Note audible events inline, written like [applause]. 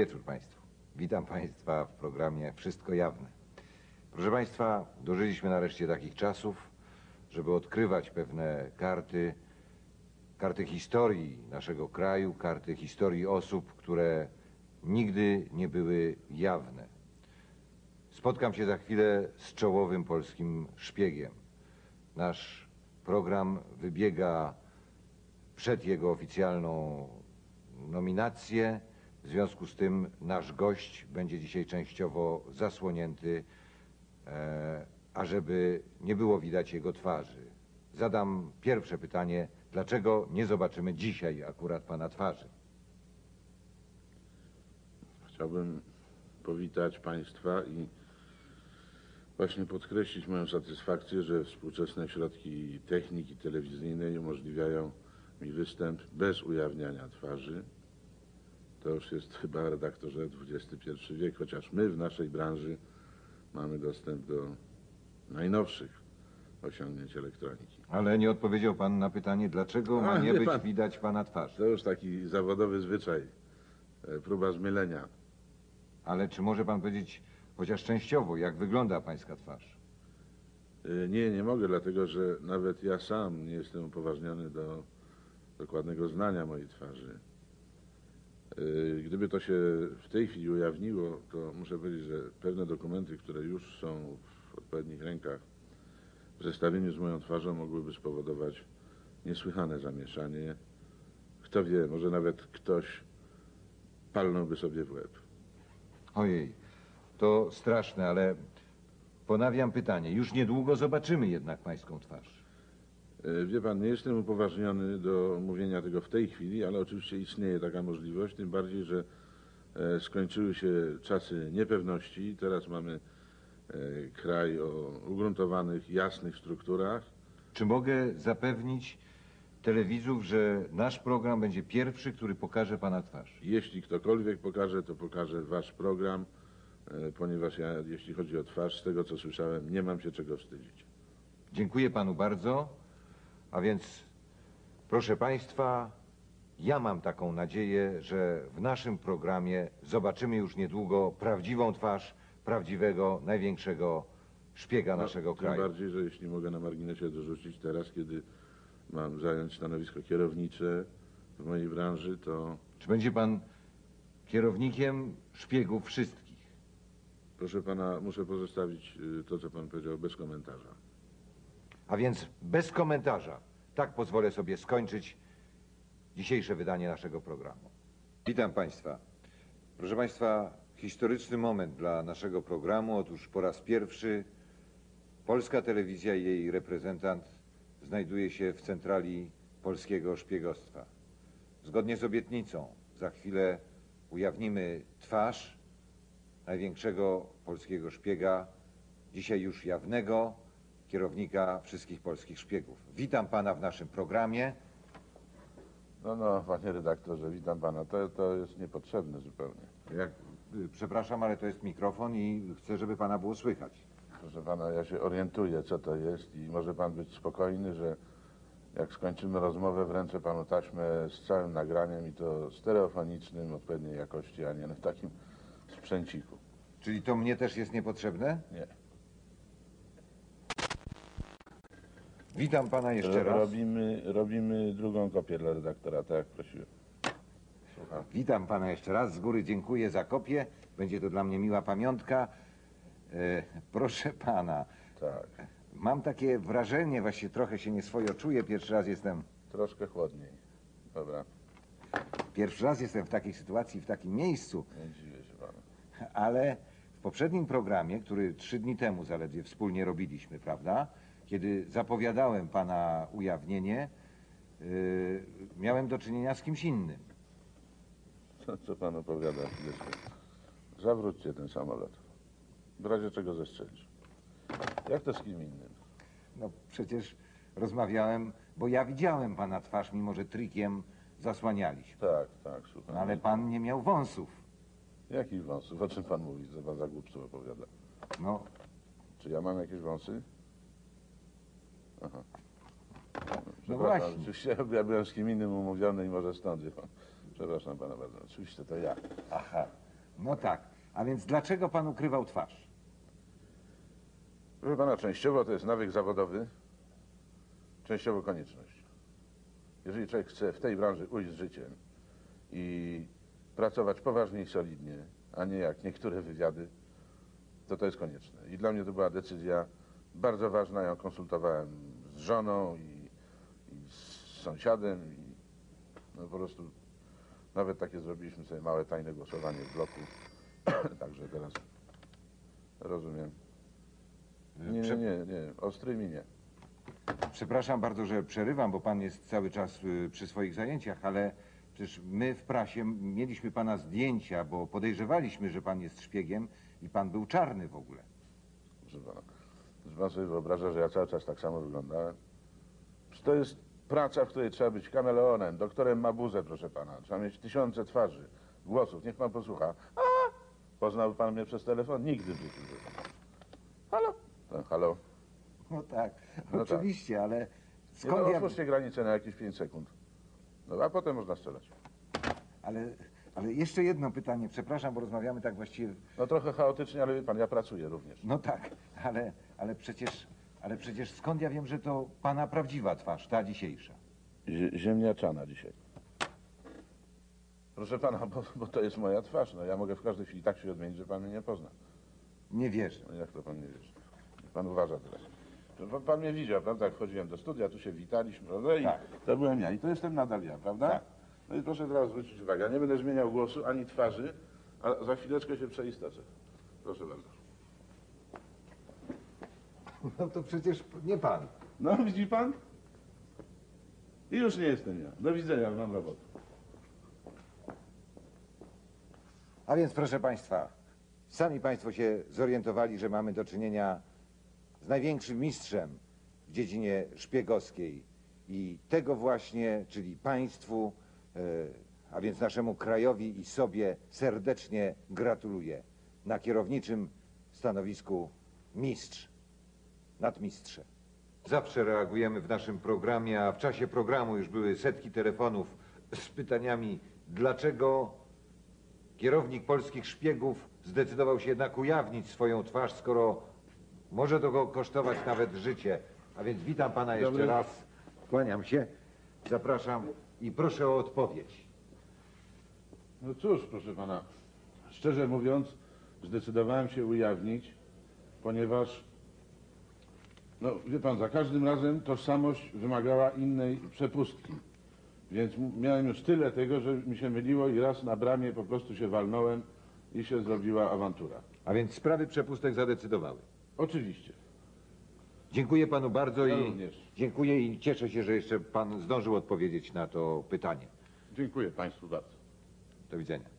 Wieczór Państwu. Witam Państwa w programie Wszystko Jawne. Proszę Państwa, dożyliśmy nareszcie takich czasów, żeby odkrywać pewne karty, karty historii naszego kraju, karty historii osób, które nigdy nie były jawne. Spotkam się za chwilę z czołowym polskim szpiegiem. Nasz program wybiega przed jego oficjalną nominację. W związku z tym nasz gość będzie dzisiaj częściowo zasłonięty, e, ażeby nie było widać jego twarzy. Zadam pierwsze pytanie, dlaczego nie zobaczymy dzisiaj akurat pana twarzy? Chciałbym powitać Państwa i właśnie podkreślić moją satysfakcję, że współczesne środki techniki telewizyjnej umożliwiają mi występ bez ujawniania twarzy. To już jest chyba, redaktorze, XXI wiek, chociaż my w naszej branży mamy dostęp do najnowszych osiągnięć elektroniki. Ale nie odpowiedział pan na pytanie, dlaczego ma A, nie wie być pan. widać pana twarzy. To już taki zawodowy zwyczaj, e, próba zmylenia. Ale czy może pan powiedzieć chociaż częściowo, jak wygląda pańska twarz? Y, Nie, nie mogę, dlatego że nawet ja sam nie jestem upoważniony do dokładnego znania mojej twarzy. Y, Gdyby to się w tej chwili ujawniło, to muszę powiedzieć, że pewne dokumenty, które już są w odpowiednich rękach, w zestawieniu z moją twarzą mogłyby spowodować niesłychane zamieszanie. Kto wie, może nawet ktoś palnąłby sobie w łeb. Ojej, to straszne, ale ponawiam pytanie. Już niedługo zobaczymy jednak pańską twarz. E, Wie pan, nie jestem upoważniony do mówienia tego w tej chwili, ale oczywiście istnieje taka możliwość, tym bardziej, że e, skończyły się czasy niepewności. Teraz mamy e, kraj o ugruntowanych, jasnych strukturach. Czy mogę zapewnić telewizów, że nasz program będzie pierwszy, który pokaże pana twarz? Jeśli ktokolwiek pokaże, to pokaże wasz program, ponieważ ja, jeśli chodzi o twarz, z tego co słyszałem, nie mam się czego wstydzić. Dziękuję panu bardzo. A więc, proszę państwa, ja mam taką nadzieję, że w naszym programie zobaczymy już niedługo prawdziwą twarz prawdziwego, największego szpiega naszego No, Tym kraju. bardziej, że jeśli mogę na marginesie dorzucić teraz, kiedy mam zająć stanowisko kierownicze w mojej branży, to Czy będzie pan kierownikiem szpiegów wszystkich? proszę pana, muszę pozostawić y, to, co pan powiedział, bez komentarza. A więc bez komentarza. Tak pozwolę sobie skończyć dzisiejsze wydanie naszego programu. Witam Państwa. Proszę Państwa, historyczny moment dla naszego programu. Otóż po raz pierwszy polska telewizja i jej reprezentant znajduje się w centrali polskiego szpiegostwa. Zgodnie z obietnicą za chwilę ujawnimy twarz największego polskiego szpiega, dzisiaj już jawnego, kierownika wszystkich polskich szpiegów. Witam pana w naszym programie. No, no, panie redaktorze, witam pana. To, to jest niepotrzebne zupełnie. Jak, y, przepraszam, ale to jest mikrofon i chcę, żeby pana było słychać. Proszę pana, ja się orientuję, co to jest i może pan być spokojny, że jak skończymy rozmowę, wręczę panu taśmę z całym nagraniem i to stereofonicznym, odpowiedniej jakości, a nie na takim sprzęciku. Czyli to mnie też jest niepotrzebne? Nie. Witam pana jeszcze raz. Robimy, robimy drugą kopię dla redaktora, tak jak prosiłem. Słucham. Witam pana jeszcze raz. Z góry dziękuję za kopię. Będzie to dla mnie miła pamiątka. E, proszę pana, Tak, mam takie wrażenie, właśnie trochę się nieswojo czuję. Pierwszy raz jestem, troszkę chłodniej. Dobra, pierwszy raz jestem w takiej sytuacji, w takim miejscu. nie dziwię się panu. Ale w poprzednim programie, który trzy dni temu zaledwie wspólnie robiliśmy, prawda? Kiedy zapowiadałem pana ujawnienie, yy, miałem do czynienia z kimś innym. Co, co pan opowiada? chwileczkę? Zawróćcie ten samolot. W razie czego zestrzelisz. Jak to z kim innym? No przecież rozmawiałem, bo ja widziałem pana twarz, mimo że trikiem zasłanialiśmy. Tak, tak, słucham. No, ale pan nie miał wąsów. Jakich wąsów? O czym pan mówi? Co pan za głupstwo opowiada? No, Czy ja mam jakieś wąsy? Aha. No Przepraszam, właśnie. Oczywiście [laughs] ja byłem z kim innym umówiony i może stąd, wie pan. Przepraszam pana bardzo. Oczywiście to ja. aha. No tak. A więc dlaczego pan ukrywał twarz? Proszę pana, częściowo to jest nawyk zawodowy, częściowo konieczność. Jeżeli człowiek chce w tej branży ujść z życiem i pracować poważnie i solidnie, a nie jak niektóre wywiady, to to jest konieczne. I dla mnie to była decyzja bardzo ważna. Ja ją konsultowałem z żoną i, i z sąsiadem i no po prostu nawet takie zrobiliśmy sobie małe tajne głosowanie w bloku. [clears throat] Także teraz rozumiem. Nie, nie, Prze- nie, nie. Ostrymi nie. Przepraszam bardzo, że przerywam, bo pan jest cały czas y, przy swoich zajęciach, ale przecież my w prasie mieliśmy pana zdjęcia, bo podejrzewaliśmy, że pan jest szpiegiem i pan był czarny w ogóle. Proszę pana. Czy pan sobie wyobraża, że ja cały czas tak samo wyglądałem? Przecież to jest praca, w której trzeba być kameleonem, doktorem Mabuzę, proszę pana. Trzeba mieć tysiące twarzy, głosów. Niech pan posłucha. A! Poznałby pan mnie przez telefon? Nigdy w życiu. Halo? No, halo? No tak, No oczywiście, ale Nie, skąd no, ja... otwórzcie granicę na jakieś 5 sekund. No, a potem można strzelać. Ale, ale jeszcze jedno pytanie, przepraszam, bo rozmawiamy tak właściwie... No trochę chaotycznie, ale wie pan, ja pracuję również. No tak, ale, ale przecież... Ale przecież skąd ja wiem, że to pana prawdziwa twarz, ta dzisiejsza? Zie- ziemniaczana dzisiaj. Proszę pana, bo, bo to jest moja twarz. No, ja mogę w każdej chwili tak się odmienić, że pan mnie nie pozna. Nie wierzę. No, jak to pan nie wie? Pan uważa teraz. To Pan, pan mnie widział, prawda? Jak wchodziłem do studia, tu się witaliśmy, prawda? I Tak. to byłem ja. I to jestem nadal ja, prawda? Tak. No i proszę teraz zwrócić uwagę, ja nie będę zmieniał głosu ani twarzy, a za chwileczkę się przeistoczę. Proszę bardzo. No to przecież nie pan. No, widzi pan? I już nie jestem ja. Do widzenia, mam robotę. A więc proszę Państwa, sami Państwo się zorientowali, że mamy do czynienia z największym mistrzem w dziedzinie szpiegowskiej i tego właśnie, czyli Państwu, a więc naszemu krajowi i sobie serdecznie gratuluję. Na kierowniczym stanowisku mistrz, nadmistrze. Zawsze reagujemy w naszym programie, a w czasie programu już były setki telefonów z pytaniami, dlaczego Kierownik polskich szpiegów zdecydował się jednak ujawnić swoją twarz, skoro może to go kosztować nawet życie. A więc witam pana jeszcze Dobry. raz. Kłaniam się, zapraszam i proszę o odpowiedź. No cóż, proszę pana, szczerze mówiąc, zdecydowałem się ujawnić, ponieważ, no wie pan, za każdym razem tożsamość wymagała innej przepustki. Więc miałem już tyle tego, że mi się myliło i raz na bramie po prostu się walnąłem i się zrobiła awantura. A więc sprawy przepustek zadecydowały. Oczywiście. Dziękuję panu bardzo Ja i również. dziękuję i cieszę się, że jeszcze pan zdążył odpowiedzieć na to pytanie. Dziękuję państwu bardzo. Do widzenia.